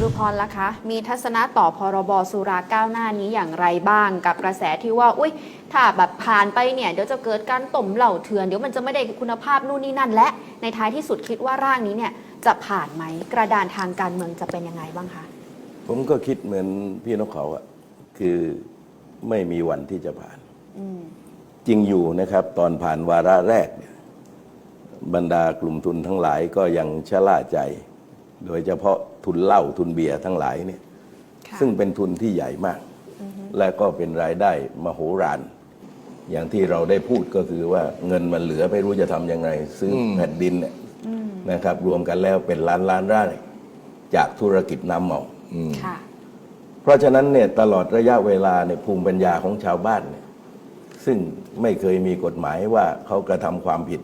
จรุพรล่ะคะ มีทัศนะต่อพรบสุราก้าวหน้านี้อย่างไรบ้างกับกระแสที่ว่า อุ้ยถ้าแบบผ่านไปเนี่ย เดี๋ยวจะเกิดการต่มเหล่าเถื่อน เดี๋ยวมันจะไม่ได้คุณภาพนู่นนี่นั่น และในท้ายที่สุดคิดว่าร่างนี้เนี่ยจะผ่านไหมกระดานทางการเมืองจะเป็นยังไงบ้างคะผมก็คิดเหมือนพี่นกเขาอะคือไม่มีวันที่จะผ่านอืมจริงอยู่นะครับ ตอนผ่านวาระแรกเนี่ยบรรดากลุ่มทุนทั้งหลายก็ยังชะล่าใจ โดยเฉพาะ ทุนเหล้าทุนเบียร์ทั้งหลายเนี่ยค่ะซึ่งเป็นทุนที่ใหญ่มาก และก็เป็นรายได้มโหฬารอย่างที่เราได้พูดก็คือว่าเงินมันเหลือไม่รู้จะทำยังไง ซื้ออแผ่นดินเนี่ยนะครับ รวมกันแล้วเป็นล้านล้านไร่จากธุรกิจน้ำเมาค่ะเพราะฉะนั้นเนี่ยตลอดระยะเวลาเนี่ยภูมิปัญญาของชาวบ้านเนี่ยซึ่งไม่เคยมีกฎหมายว่าเขากระทำความผิด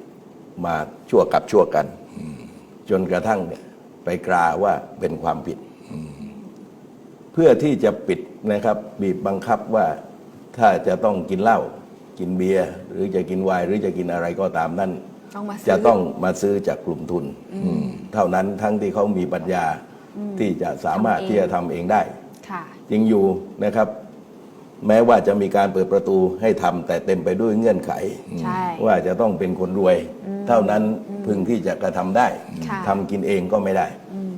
มาชั่วกับชั่วกัน จนกระทั่งเนี่ย ไปกราว่าเป็นความผิด เพื่อที่จะปิดนะครับ บีบบังคับว่าถ้าจะต้องกินเหล้ากินเบียร์หรือจะกินไวน์หรือจะกินอะไรก็ตามนั่นต้องมาซื้จะต้องมาซื้อจากกลุ่มทุนเท่านั้นทั้งที่เขามีปัญญาที่จะสามารถทำเองที่จะทำเองได้ค่ะจริงอยู่นะครับ แม้ว่าจะมีการเปิดประตูให้ทำแต่เต็มไปด้วยเงื่อนไข ใช่ว่าจะต้องเป็นคนรวย เท่านั้นพึงที่จะกระทำได้ค่ะ ทำกินเองก็ไม่ได้ อืม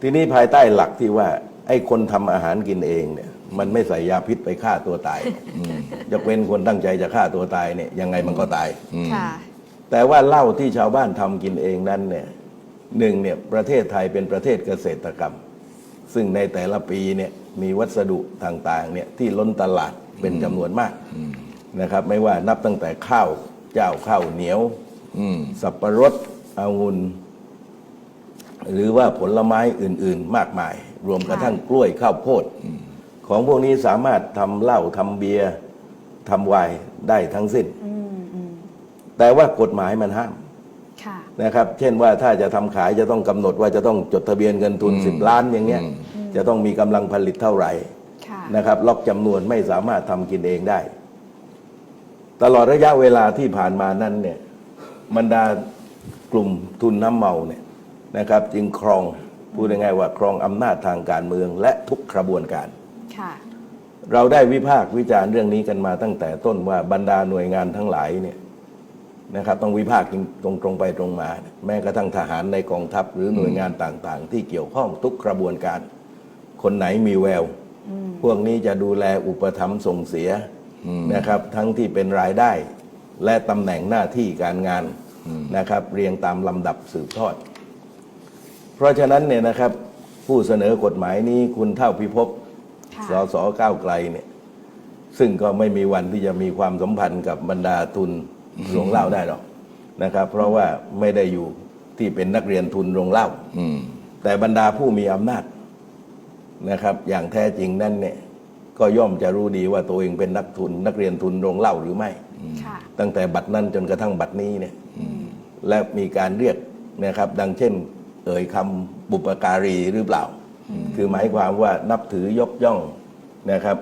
ทีนี้ภายใต้หลักที่ว่าไอ้คนทำอาหารกินเองเนี่ย มันไม่ใส่ยาพิษไปฆ่าตัวตายจะเป็นคนตั้งใจจะฆ่าตัวตายเนี่ยยังไงมันก็ตาย ค่ะ แต่ว่าเหล้าที่ชาวบ้านทำกินเองนั้นเนี่ยหนึ่งเนี่ยประเทศไทยเป็นประเทศเกษตรกรรม ซึ่งในแต่ละปีเนี่ยมีวัสดุต่างๆเนี่ยที่ล้นตลาดเป็นจำนวนมากนะครับไม่ว่านับตั้งแต่ข้าวเจ้าข้าวเหนียวอืมสับปะรดองุ่นหรือว่าผลไม้อื่น ๆ มากมาย รวมกระทั่งกล้วยข้าวโพดของพวกนี้สามารถทำเหล้าทำเบียร์ทำไวน์ได้ทั้งสิ้นอืมอืมแต่ว่ากฎหมายมันห้ามค่ะนะครับ เช่นว่าถ้าจะทำขายจะต้องกำหนดว่าจะต้องจดทะเบียนเงินทุน 10 ล้านอย่างเงี้ย จะต้องมีกำลังผลิตเท่าไหร่ค่ะนะครับ ล็อกจำนวนไม่สามารถทำกินเองได้ ตลอดระยะเวลาที่ผ่านมานั้นเนี่ยบรรดากลุ่มทุนน้ำเมาเนี่ยนะครับ จึงครองพูดง่ายๆว่าครองอำนาจทางการเมืองและทุกกระบวนการค่ะเราได้วิพากษ์วิจารณ์เรื่องนี้กันมาตั้งแต่ต้นว่าบรรดาหน่วยงานทั้งหลายเนี่ยนะครับ ต้องวิพากษ์ตรงตรงๆไปตรงมา แม้กระทั่งทหารในกองทัพหรือหน่วยงานต่างๆ ที่เกี่ยวข้องทุกกระบวนการ คนไหนมีแวว พวกนี้จะดูแลอุปถัมภ์ส่งเสียนะครับ ทั้งที่เป็นรายได้ และตำแหน่งหน้าที่การงานนะครับ เรียงตามลำดับสืบทอด เพราะฉะนั้นเนี่ยนะครับ ผู้เสนอกฎหมายนี้คุณเท่าพิภพค่ะสสก้าวไกลเนี่ย ซึ่งก็ไม่มีวันที่จะมีความสัมพันธ์กับบรรดาทุนโรงเหล้าได้หรอกนะครับ เพราะว่าไม่ได้อยู่ที่เป็นนักเรียนทุนโรงเหล้าอืมแต่บรรดาผู้มีอำนาจ นะครับ อย่างแท้จริงนั่นเนี่ยก็ย่อมจะรู้ดีว่าตัวเองเป็นนักทุน นักเรียนทุนโรงเหล้าหรือไม่ ค่ะ ตั้งแต่บัตรนั้นจนกระทั่งบัตรนี้เนี่ยและมีการเรียกนะครับ ดังเช่น เอ่ยคำบุปการีหรือเปล่า คือหมายความว่านับถือยกย่องนะครับ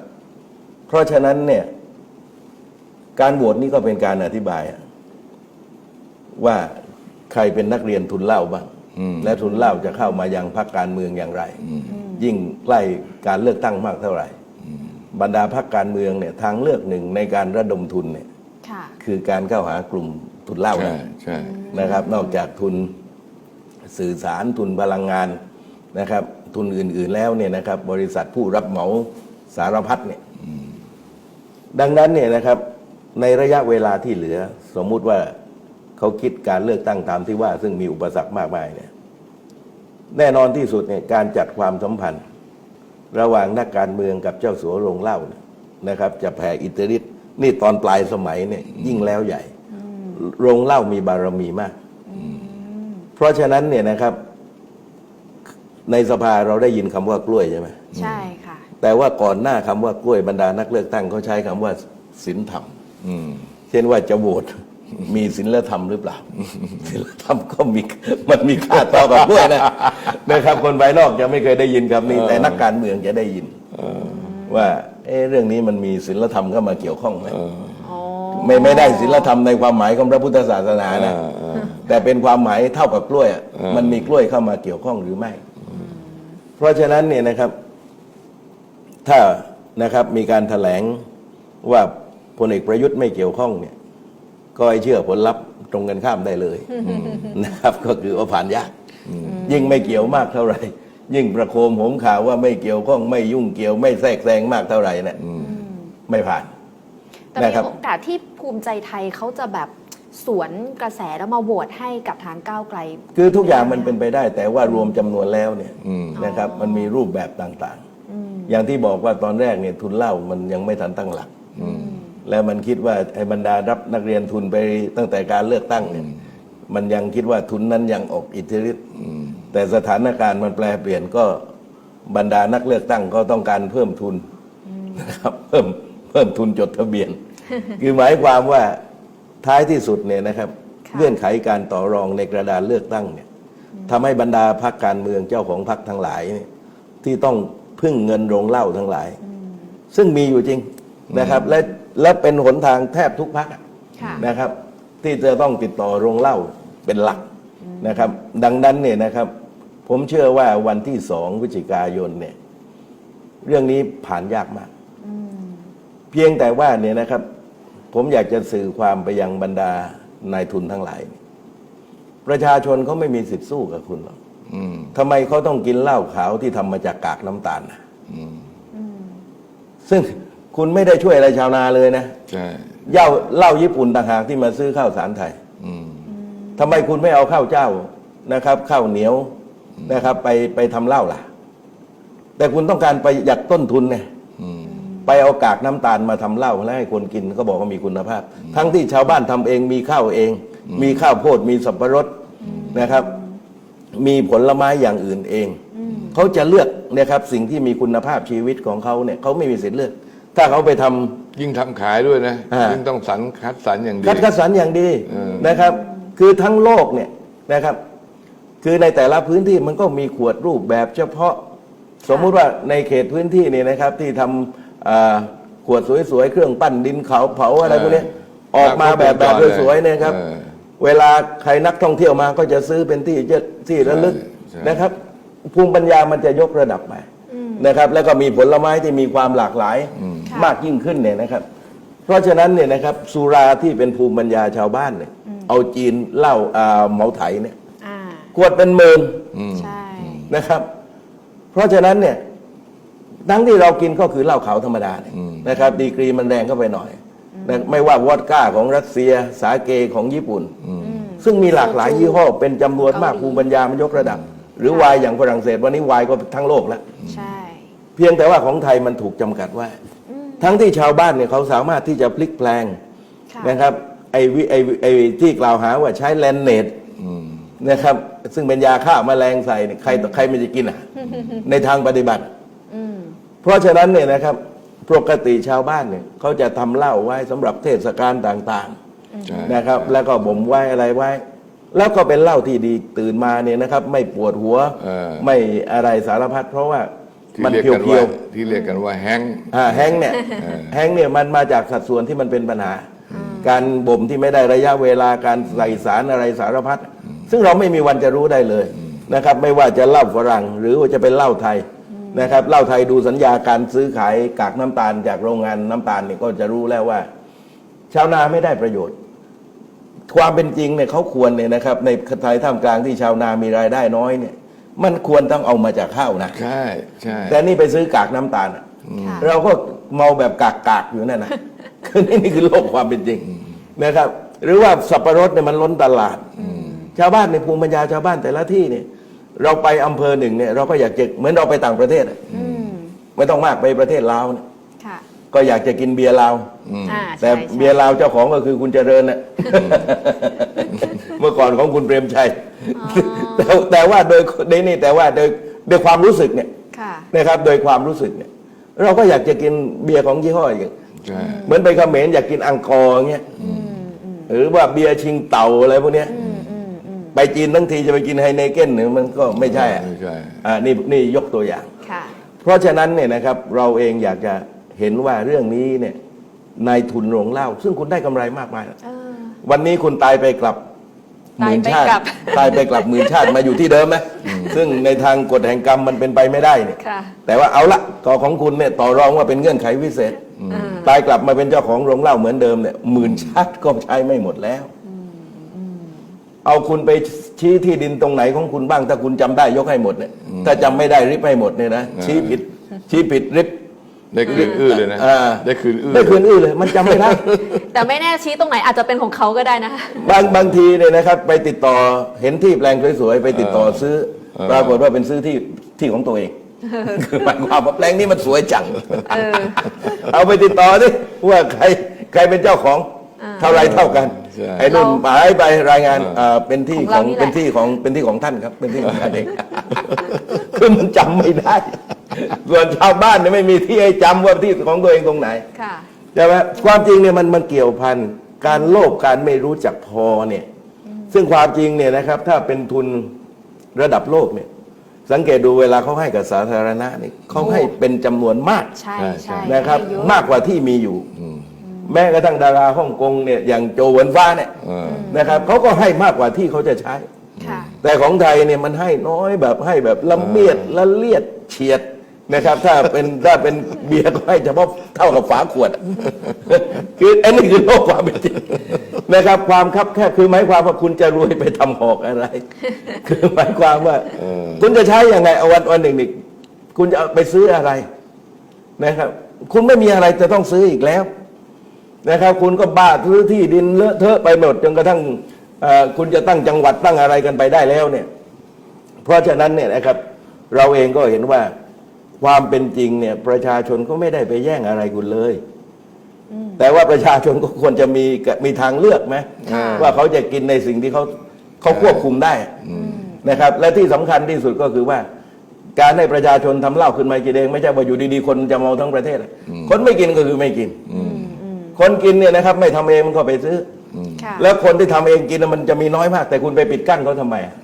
เพราะฉะนั้นเนี่ย การโหวตนี่ก็เป็นการอธิบายอะว่าใครเป็นนักเรียนทุนเหล้าบ้างอืมและทุนเหล้าจะเข้ามายังพรรคการเมืองอย่างไร ยิ่งใกล้การเลือกตั้งมากเท่าไหร่ บรรดาพรรคการเมืองเนี่ยทางเลือกหนึ่งในการระดมทุนเนี่ยค่ะคือการเข้าหากลุ่มทุนเหล้าใช่นะใช่นะครับ นอกจากทุนสื่อสารทุนพลังงานนะครับ ทุนอื่น ๆแล้วเนี่ยนะครับ บริษัทผู้รับเหมาสารพัดเนี่ยดังนั้นเนี่ยนะครับ ในระยะเวลาที่เหลือ สมมุติว่าเขาคิดการเลือกตั้งตามที่ว่า ซึ่งมีอุปสรรคมากมายเนี่ย แน่นอนที่สุดเนี่ยการจัดความสัมพันธ์ ระหว่างนักการเมืองกับเจ้าสัวโรงเหล้าเนี่ยนะครับ จะแผ่อิทธิฤทธิ์นี่ตอนปลายสมัยเนี่ยยิ่งแล้วใหญ่ โรงเหล้ามีบารมีมาก เพราะฉะนั้นเนี่ยนะครับ ในสภาเราได้ยินคำว่ากล้วยใช่ไหมใช่ค่ะ แต่ว่าก่อนหน้าคำว่ากล้วยบรรดานักเลือกตั้งเขาใช้คำว่าศีลธรรมอืมเช่นว่าจะโหวต มีศีลธรรมหรือเปล่าศีลธรรมก็มีมันมีค่าเท่ากับกล้วยนะนะครับ คนภายนอกจะไม่เคยได้ยินคำนี้แต่นักการเมืองจะได้ยินว่าเอ๊ะเรื่องนี้มันมีศีลธรรมเข้ามาเกี่ยวข้องไหมอ๋อไม่ไม่ได้ศีลธรรมในความหมายของพระพุทธศาสนานะเออเออแต่เป็นความหมายเท่ากับกล้วยอะเออมันมีกล้วยเข้ามาเกี่ยวข้องหรือไม่เพเพราะฉะนั้นเนี่ยนะครับ ถ้านะครับมีการแถลงว่าพลเอกประยุทธ์ไม่เกี่ยวข้องเนี่ย ก็ให้เชื่อผลลัพธ์ตรงกันข้ามได้เลยนะครับ ก็คือว่าผ่านยากยิ่งไม่เกี่ยวมากเท่าไหร่ ยิ่งประโคมโหมข่าวว่าไม่เกี่ยวข้องไม่ยุ่งเกี่ยวไม่แทรกแซงมากเท่าไหร่เนี่ยไม่ผ่านแต่นะมีครับโอกาสที่ภูมิใจไทยเขาจะแบบสวนกระแสแล้วมาโหวตให้กับทางก้าวไกล คือทุกอย่างมันเป็นไปได้ แต่ว่ารวมจำนวนแล้วเนี่ยอืมนะครับอ๋อมันมีรูปแบบต่างๆ อย่างที่บอกว่าตอนแรกเนี่ยทุนเหล้ามันยังไม่ทันตั้งหลัก แล้วมันคิดว่าไอ้บรรดารับนักเรียนทุนไปตั้งแต่การเลือกตั้งเนี่ยมันยังคิดว่าทุนนั้นยังออกอิทธิฤทธิ์แต่สถานการณ์มันแปลเปลี่ยนก็บรรดานักเลือกตั้งก็ต้องการเพิ่มทุนนะครับเพิ่มเพิ่มทุนจดทะเบียน คือหมายความว่าท้ายที่สุดเนี่ยนะครับค่ะเงื่อนไขการต่อรองในกระดานเลือกตั้งเนี่ยทำให้บรรดาพรรคการเมืองเจ้าของพรรคทั้งหลายเนี่ยที่ต้องพึ่งเงินโรงเหล้าทั้งหลาย ซึ่งมีอยู่จริง นะครับและและเป็นหนทางแทบทุกพรรคอะค่ะนะครับ ที่จะต้องติดต่อโรงเหล้าเป็นหลักนะครับ ดังนั้นเนี่ยนะครับ ผมเชื่อว่าวันที่สองพฤศจิกายนเนี่ย เรื่องนี้ผ่านยากมาก เพียงแต่ว่าเนี่ยนะครับ ผมอยากจะสื่อความไปยังบรรดานายทุนทั้งหลาย ประชาชนเขาไม่มีสิทธิ์สู้กับคุณหรอกอืมทำไมเขาต้องกินเหล้าขาวที่ทำมาจากกากน้ำตาลนะอืมซึ่ง คุณไม่ได้ช่วยอะไรชาวนาเลยนะใช่เหล้าเหล้าญี่ปุ่นต่างหากที่มาซื้อข้าวสารไทยอืมทำไมคุณไม่เอาข้าวเจ้านะครับ ข้าวเหนียวนะครับ ไปไปทำเหล้าล่ะ แต่คุณต้องการไปหยัดต้นทุนเนี่ยอืม ไปเอากากน้ำตาลมาทำเหล้าแล้วให้คนกินก็บอกว่ามีคุณภาพ ทั้งที่ชาวบ้านทำเองมีข้าวเอง มีข้าวโพดมีสับปะรดนะครับ มีผลไม้อย่างอื่นเอง เขาจะเลือกนะครับสิ่งที่มีคุณภาพชีวิตของเขาเนี่ยเขาไม่มีสิทธิ์เลือก ถ้าเขาไปทำ ยิ่งทำขายด้วยนะ อ่ายิ่ ยิ่งต้องสรรคัดสรรอย่างดี คัดคัดสรรอย่างดีเออ นะครับ คือทั้งโลกเนี่ยนะครับ คือในแต่ละพื้นที่มันก็มีขวดรูปแบบเฉพาะ สมมุติว่าในเขตพื้นที่นี่นะครับ ที่ทำอ่าขวดสวยๆ เครื่องปั้นดินเขาเผาอะไรพวกเนี้ยออกมาแบบแบบสวยๆเนี่ยครับเออ เวลาใครนักท่องเที่ยวมาก็จะซื้อเป็นที่เยอะที่ระลึกใช่ นะครับ ภูมิปัญญามันจะยกระดับไปนะครับ แล้วก็มีผลไม้ที่มีความหลากหลายค่ะ มากยิ่งขึ้นเนี่ยนะครับ เพราะฉะนั้นเนี่ยนะครับสุราที่เป็นภูมิปัญญาชาวบ้านเนี่ย เอาจีนเหล้าอ่าเหมาไถเนี่ยอ่าขวดเป็นหมื่นอืม ใช่ นะครับ เพราะฉะนั้นเนี่ยทั้งที่เรากินก็คือเหล้าขาวธรรมดาเนี่ยนะครับ ดีกรีมันแรงเข้าไปหน่อยนะไม่ว่าวอดก้าของรัสเซีย สาเกของญี่ปุ่นซึ่งมีหลากหลายยี่ห้อ เป็นจำนวนมากเกาหลี ภูมิปัญญามันยกระดับ หรือไวน์อย่างฝรั่งเศสวันนี้ไวน์ก็ทั้งโลกแล้ว ใช่ เพียงแต่ว่าของไทยมันถูกจำกัดไว้ ทั้งที่ชาวบ้านเนี่ยเขาสามารถที่จะพลิกแปลงค่ะนะครับไอ้วิไอ้วิไอ้ที่กล่าวหาว่าใช้แลนเนตอืมนะครับ ซึ่งเป็นยาฆ่าแมลงใส่เนี่ยใครต่อใครมันจะกินอะ ในทางปฏิบัติ อืมเพราะฉะนั้นเนี่ยนะครับปกติชาวบ้านเนี่ยเขาจะทำเหล้าไว้สำหรับเทศกาลต่างใช่ๆนะครับ แล้วก็บ่มไว้อะไรไว้ แล้วก็เป็นเหล้าที่ดีตื่นมาเนี่ยนะครับ ไม่ปวดหัว เออ ไม่อะไรสารพัดเพราะว่า ที่มันเรียกเพีกันยว่าวๆที่เรียกกันว่าแฮงก์อ่าแฮงค์เนี่ยแฮงค์เนี่ยมันมาจากสัดส่วนที่มันเป็นปัญหา การบ่มที่ไม่ได้ระยะเวลาการใส่สารอะไรสารพัดซึ่งเราไม่มีวันจะรู้ได้เลยนะครับ ไม่ว่าจะเหล้าฝรั่งหรือว่าจะเป็นเหล้าไทยนะครับเหล้าไทยดูสัญญาการซื้อขายกากน้ำตาลจากโรงงานน้ำตาลเนี่ยก็จะรู้แล้วว่า ชาวนาไม่ได้ประโยชน์ ความเป็นจริงเนี่ยเขาควรเนี่ยนะครับ ในไทยท่ามกลางที่ชาวนามีรายได้น้อยเนี่ย มันควรต้องเอามาจากข้าวนะ ใช่ใช่แต่นี่ไปซื้อกากน้ำตาลอะค่ะ เราก็เมาแบบกากๆอยู่นั่นนะ คือนี่นี่คือโลกความเป็นจริงนะครับ หรือว่าสับปะรดเนี่ยมันล้นตลาด ชาวบ้านในภูมิปัญญาชาวบ้านแต่ละที่เนี่ย เราไปอำเภอหนึ่งเนี่ยเราก็อยากจะเหมือนเราไปต่างประเทศอะอืมไม่ต้องมากไปประเทศลาวเนี่ยค่ะก็อยากจะกินเบียร์ลาว อ่าแต่ใช่ใช่ เบียร์ลาวเจ้าของก็คือคุณเจริญน่ะ เมื่อก่อนของคุณเปรมชัยแต่แต่ว่าโดยในนี่แต่ว่าโดยโดยความรู้สึกเนี่ยค่ะนะครับ โดยความรู้สึกเนี่ย เราก็อยากจะกินเบียร์ของยี่ห้ออย่างใช่เหมือนไปเขมรอยากกินอังกอร์เงี้ยหรือว่าเบียร์ชิงเต่าอะไรพวกเนี้ยไปจีนทั้งทีจะไปกินไฮเนเก้นเนี่ยมันก็ไม่ใช่อะไม่ใช่อ่านี่นี่ยกตัวอย่างค่ะเพราะฉะนั้นเนี่ยนะครับเราเองอยากจะเห็นว่าเรื่องนี้เนี่ยนายทุนโรงเหล้าซึ่งคุณได้กำไรมากมายเออวันนี้คุณตายไปกลับ หมื่นชาติตายไปกลับ ตายไปกลับหมื่นชาติมาอยู่ที่เดิมไหมซึ่งในทางกฎแห่งกรรมมันเป็นไปไม่ได้เนี่ย ค่ะ แต่ว่าเอาละกอของคุณเนี่ยต่อรองว่าเป็นเงื่อนไขวิเศษตายกลับมาเป็นเจ้าของโรงเหล้าเหมือนเดิมเนี่ยหมื่นชาติก็ใช้ไม่หมดแล้ว เอาคุณไปชี้ที่ดินตรงไหนของคุณบ้าง ถ้าคุณจำได้ยกให้หมดเนี่ยถ้าจำไม่ได้ริบให้หมดเนี่ยนะชี้ผิด ชี้ผิดริบ ได้คืนอื้อเลยนะ อ่า ได้คืนอื้อได้คืนอื้อเลย มันจำไม่ได้ แต่ไม่แน่ชี้ตรงไหนอาจจะเป็นของเขาก็ได้นะคะ บางบางทีเนี่ยนะครับ ไปติดต่อเห็นที่แปลงสวยๆไปติดต่อซื้อ ปรากฏว่าเป็นซื้อที่ที่ของตัวเองคือหมายความว่าแปลงนี้มันสวยจัง เออ เอาไปติดต่อดิว่าใครใครเป็นเจ้าของเท่าไรเท่ากันใช่ไอ้นุ่นหมายไปรายงานอ่าเป็นที่ของขเราองนี่แหละ เป็นที่ของเป็นที่ของท่านครับ เป็นที่ของท่านเอง คือมันจำไม่ได้ ส่วนชาวบ้านเนี่ยไม่มีที่ให้จำว่าที่ของตัวเองตรงไหนค่ะ ใช่ไหมความจริงเนี่ยมันมันเกี่ยวพันการโลภการไม่รู้จักพอเนี่ย ซึ่งความจริงเนี่ยนะครับ ถ้าเป็นทุนระดับโลกเนี่ย สังเกตดูเวลาเขาให้กับสาธารณะนี่เขาให้เป็นจำนวนมากใช่ใช่ใช่นะครับ ให้เยอะมากกว่าที่มีอยู่แม้กระทั่งดาราฮ่องกงเนี่ยอย่างโจหวนฟ้าเนี่ยเออนะครับเขาก็ให้มากกว่าที่เขาจะใช้ ค่ะ แต่ของไทยเนี่ยมันให้น้อยแบบให้แบบละเมียดละเลียดเฉียด นะครับ ถ้าเป็นถ้าเป็นเบียร์ก็ให้เฉพาะเท่ากับฝาขวด คืออันนี้คือโลกความเป็นจริงนะครับ ความคับแคบคือหมายความว่าคุณจะรวยไปทำหอกอะไร คือหมายความว่าคุณจะใช้ยังไงเอาวันวันหนึ่งนี่คุณจะเอาไปซื้ออะไรนะครับ คุณไม่มีอะไรจะต้องซื้ออีกแล้ว นะครับคุณก็บ้าซื้อที่ดินเลอะเทอะไปหมดจนกระทั่งเอ่อคุณจะตั้งจังหวัดตั้งอะไรกันไปได้แล้วเนี่ย เพราะฉะนั้นเนี่ยนะครับ เราเองก็เห็นว่า ความเป็นจริงเนี่ยประชาชนก็ไม่ได้ไปแย่งอะไรคุณเลย แต่ว่าประชาชนก็ควรจะมีมีทางเลือกไหมค่ะว่าเขาจะกินในสิ่งที่เขาเขาควบคุมได้นะครับ และที่สำคัญที่สุดก็คือว่า การให้ประชาชนทำเหล้าขึ้นมากินเองไม่ใช่ว่าอยู่ดีๆคนจะเมาทั้งประเทศอะคนไม่กินก็คือไม่กินคนกินเนี่ยนะครับ ไม่ทำเองมันก็ไปซื้ออค่ะแล้วคนที่ทำเองกินน่ะมันจะมีน้อยมาก แต่คุณไปปิดกั้นเขาทำไมอะ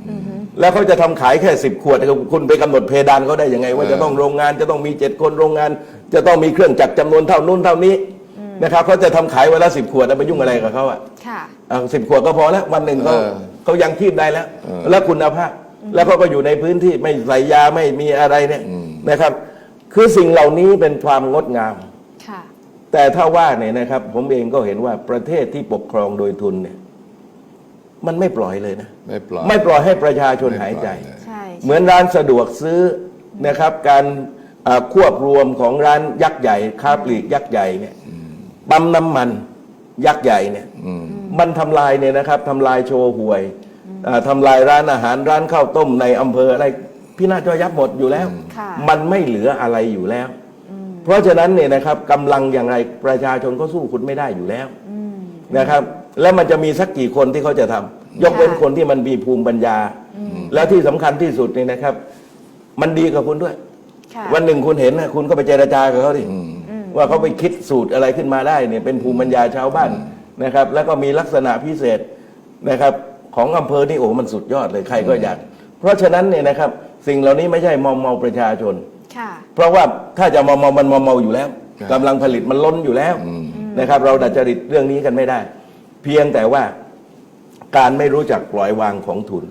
แล้วเขาจะทำขายแค่สิบขวด คุณไปกำหนดเพดานเขาได้ยังไง ว่าเออจะต้องโรงงานจะต้องมีเจ็ดคนโรงงาน จะต้องมีเครื่องจักรจำนวนเท่านู้นเท่านี้นะครับเขาจะทำขายวันละสิบขวดแล้วไปยุ่งอะไรกับเขาอะค่ะสิบขวดก็พอแล้ววันหนึ่งเขาเออเขายังชีพได้แล้วเออแล้วคุณภาพ แล้วเขาก็อยู่ในพื้นที่ไม่ใส่ยาไม่มีอะไรเนี่ยนะครับ คือสิ่งเหล่านี้เป็นความงดงามค่ะแต่ถ้าว่าเนี่ยนะครับ ผมเองก็เห็นว่าประเทศที่ปกครองโดยทุนเนี่ย มันไม่ปล่อยเลยนะ ไม่ปล่อยไม่ปล่อยให้ประชาชนไม่ปล่หายใจเลยใช่เหมือนร้านสะดวกซื้อนะครับ การอ่าควบรวมของร้านยักษ์ใหญ่ค้าปลีกยักษ์ใหญ่เนี่ยปั๊มน้ำมันยักษ์ใหญ่เนี่ย อืมมันทำลายเนี่ยนะครับทำลายโชว์หวยอ่าทำลายร้านอาหารร้านข้าวต้มในอำเภออะไรพี่นาจอยยับหมดอยู่แล้ว ค่ะ มันไม่เหลืออะไรอยู่แล้ว เพราะฉะนั้นเนี่ยนะครับกำลังอย่างไรประชาชนก็สู้คุณไม่ได้อยู่แล้วนะครับ แล้วมันจะมีสักกี่คนที่เขาจะทำยกเว้นค่ะคนที่มันมีภูมิปัญญา แล้วที่สำคัญที่สุดเนี่ยนะครับ มันดีกับคุณด้วย ค่ะวันหนึ่งคุณเห็นนะคุณก็ไปเจรจากับเขาดิว่าเขาไปคิดสูตรอะไรขึ้นมาได้เนี่ยเป็นภูมิปัญญาชาวบ้านนะครับ แล้วก็มีลักษณะพิเศษนะครับ ของอำเภอนี่โอ้มันสุดยอดเลยใครก็อยาก เพราะฉะนั้นเนี่ยนะครับ สิ่งเหล่านี้ไม่ใช่มอมเมาประชาชน ค่ะ เพราะว่าถ้าจะมอมเมามันมอมเมาอยู่แล้วกำลังผลิตมันล้นอยู่แล้วนะครับ เราดัดจริตเรื่องนี้กันไม่ได้ เพียงแต่ว่าการไม่รู้จักปล่อยวางของทุน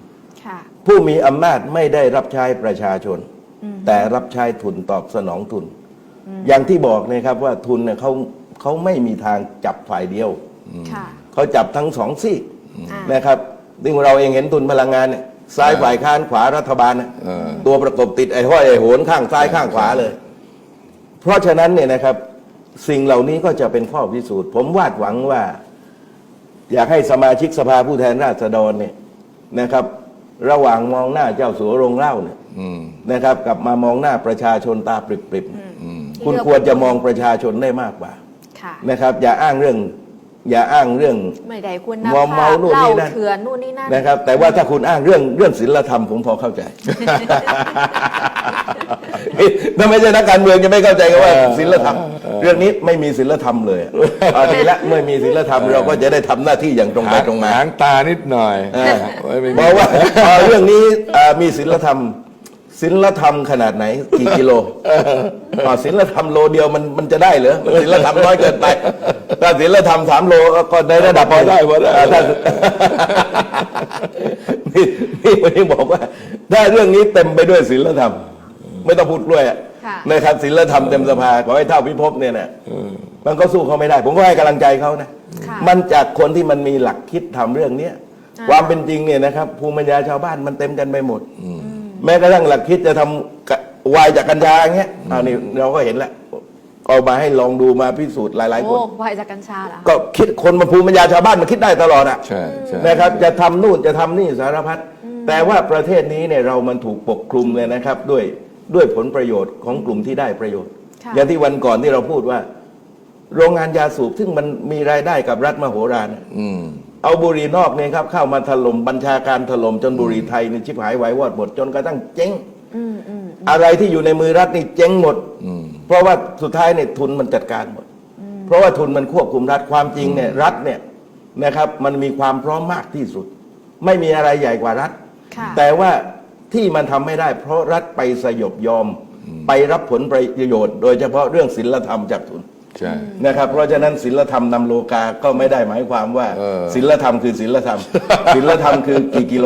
ค่ะ ผู้มีอำนาจไม่ได้รับใช้ประชาชนแต่รับใช้ทุนตอบสนองทุน อย่างที่บอกนะครับว่าทุนเนี่ยเขาเขาไม่มีทางจับฝ่ายเดียว ค่ะเขาจับทั้งสองซีกอ่านะครับซึ่งเราเองเห็นทุนพลังงานเนี่ยซ้ายฝ่ายค้านขวารัฐบาลเนี่ยเออ ตัวประกบติดไอ้ห้อยไอ้โหนข้างซ้ายข้างขวาเลย เพราะฉะนั้นเนี่ยนะครับสิ่งเหล่านี้ก็จะเป็นข้อพิสูจน์ ผมวาดหวังว่า อยากให้สมาชิกสภาผู้แทนราษฎรเนี่ยนะครับ ระหว่างมองหน้าเจ้าสัวโรงเหล่าเนี่ยอืมนะครับ กับมามองหน้าประชาชนตาปริบๆเนี่ยอืมคุณควรจะมองประชาชนได้มากกว่าค่ะ นะครับ อย่าอ้างเรื่อง อย่าอ้างเรื่องไม่ได้คุณมอมเมานู่นนี่นั่นเหล้าเถื่อนนู่นนี่นั่นนะครับ แต่ว่าถ้าคุณอ้างเรื่องเรื่องศีลธรรมผมพอเข้าใจถ้าไม่ใช่นักการเมืองจะไม่เข้าใจกันว่าศีลธรรม เรื่องนี้ไม่มีศีลธรรมเลยอะเอาดีละเมื่อมีศีลธรรมเราก็จะได้ทำหน้าที่อย่างตรงไปตรงมาหางตานิดหน่อยเออไว้ไม่มีบอกว่าเอ่อเรื่องนี้เอ่อมีศีลธรรม ศิลธรรมขนาดไหน กี่กิโลอ๋อศิลธรรมโลเดียวมันมันจะได้เหรอศิลธรรมน้อยเกินไปถ้าศิลธรรมสามโลก็ในระดับพอได้พอได้าถ้านี่นี่วันนี้บอกว่า ถ้าเรื่องนี้เต็มไปด้วยศิลธรรม ไม่ต้องพูดด้วยอะค่ะ นะครับศิลธรรมเต็มสภาขอให้เท่าพิภพเนี่ยนะมันก็สู้เขาไม่ได้ ผมก็ให้กำลังใจเขานะ ค่ะ มันจากคนที่มันมีหลักคิดทำเรื่องเนี้ย อ่า ความเป็นจริงเนี่ยนะครับ ภูมิปัญญาชาวบ้านมันเต็มกันไปหมด แม้กระทั่งหลักคิดจะทำกะวายจากกัญชาอย่างเงี้ยอ่านี่เราก็เห็นแล้วเอามาให้ลองดูมาพิสูจน์หลายๆคนโอ้วายจากกัญชาเหรอก็คิดคนมาภูมิปัญญาชาวบ้านมันคิดได้ตลอดอะใช่ใช่นะครับ จะทำนู่นจะทำนี่สารพัดแต่ว่าประเทศนี้เนี่ยเรามันถูกปกคลุมเลยนะครับ ด้วยด้วยผลประโยชน์ของกลุ่มที่ได้ประโยชน์ ค่ะ อย่างที่วันก่อนที่เราพูดว่า โรงงานยาสูบซึ่งมันมีรายได้กับรัฐมโหฬารอืม เอาบุหรี่นอกเนี่ยครับเข้ามาถล่มบัญชาการถล่มจนบุหรี่ไทยนี่ชิบหายวายวอดหมดจนกระทั่งเจ๊งอืมอืมอะไรที่อยู่ในมือรัฐนี่เจ๊งหมด อืม เพราะว่าสุดท้ายเนี่ยทุนมันจัดการหมด เพราะว่าทุนมันควบคุมรัฐความจริงเนี่ยรัฐเนี่ยนะครับมันมีความพร้อมมากที่สุด ไม่มีอะไรใหญ่กว่ารัฐ ค่ะ แต่ว่าที่มันทำไม่ได้ เพราะรัฐไปสยบยอม ไปรับผลประโยชน์ โดยเฉพาะเรื่องศีลธรรมจากทุน ใช่ นะครับเพราะฉะนั้นศีลธรรมนำโลกาก็ไม่ได้หมายความว่าเออศีลธรรมคือศีลธรรมศีลธรรมคือกี่กิโล